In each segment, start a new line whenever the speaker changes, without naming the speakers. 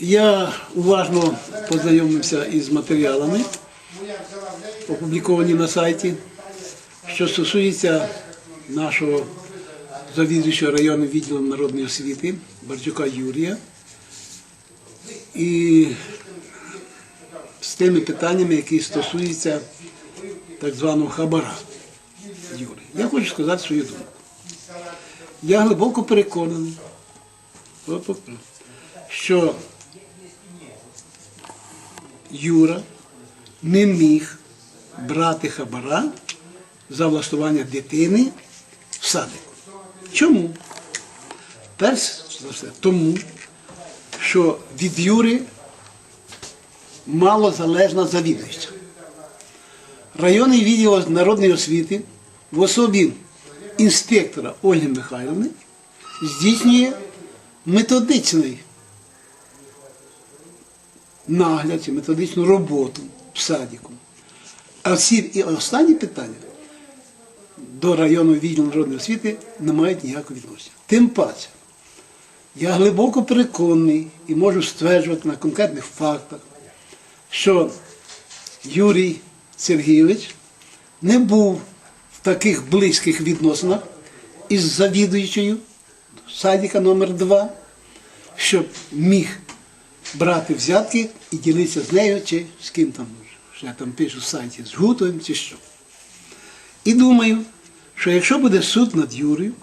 Я уважно познайомився із матеріалами, опубліковані на сайті, що стосується нашого завідуючого районним відділом народної освіти Барчука Юрія. І з тими питаннями, які стосуються так званого хабара Юри. Я хочу сказати свою думку. Я глибоко переконаний, що Юра не міг брати хабара за влаштування дитини в садику. Чому? Перш за все, тому, що від Юри мало залежна завідуюча. Районний відділ народної освіти в особі інспектора Ольги Михайлівни здійснює методичний нагляд чи методичну роботу в садіку. А всі і останні питання до районного відділу народної освіти не мають ніякого відношення. Тим паче, я глибоко переконаний і можу стверджувати на конкретних фактах, що Юрій Сергійович не був в таких близьких відносинах із завідуючою садика номер 2 щоб міг брати взятки і ділитися з нею чи з ким там, що я там пишу в сайті, з Гутовим чи що. І думаю, що якщо буде суд над Юрією,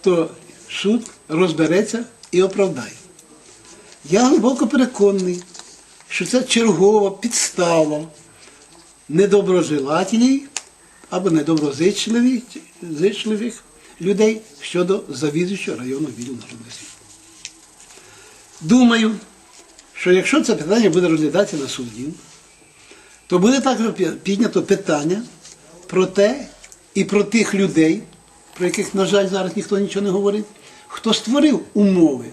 то суд розбереться і оправдає. Я глибоко переконаний, що це чергова підстава недоброжелателів або недоброзичливих людей щодо завідуючого районного відділу народної освіти. Думаю, що якщо це питання буде розглядатися на суді, то буде також піднято питання про те і про тих людей, про яких, на жаль, зараз ніхто нічого не говорить, хто створив умови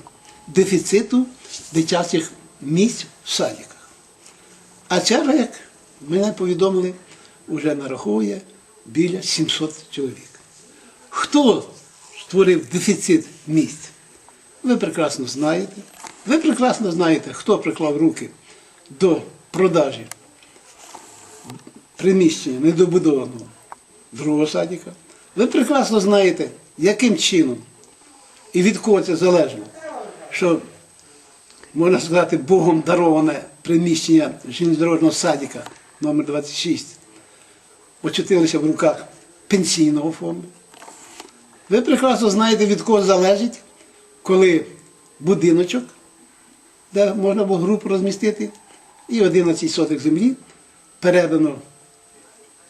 дефіциту дитячих місць в садиках. А черга, як мене повідомили, вже нараховує біля 700 чоловік. Хто створив дефіцит місць? Ви прекрасно знаєте. Ви прекрасно знаєте, хто приклав руки до продажі приміщення недобудованого другого садика. Ви прекрасно знаєте, яким чином і від кого це залежно, що, можна сказати, Богом дароване приміщення железнодорожного садика номер 26 очутилося в руках пенсійного фонду. Ви прекрасно знаєте, від кого залежить, коли будиночок, де можна було групу розмістити, і 11 сотих землі передано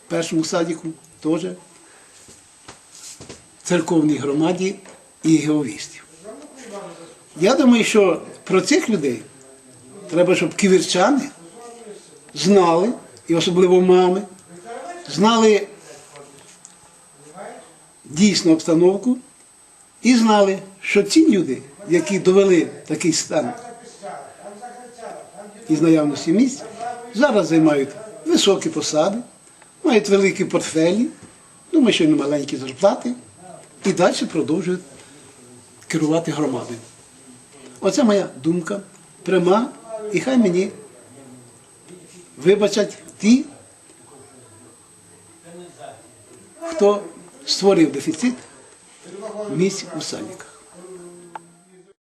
першому садіку теж церковній громаді і геовістів. Я думаю, що про цих людей треба, щоб ківерчани знали, і особливо мами, знали дійсну обстановку і знали, що ці люди, які довели такий стан із наявності місць, зараз займають високі посади, мають великі портфелі, думаю, що не маленькі зарплати, і далі продовжують керувати громадою. Оце моя думка пряма, і хай мені вибачать ті, хто створив дефіцит місць у садиках.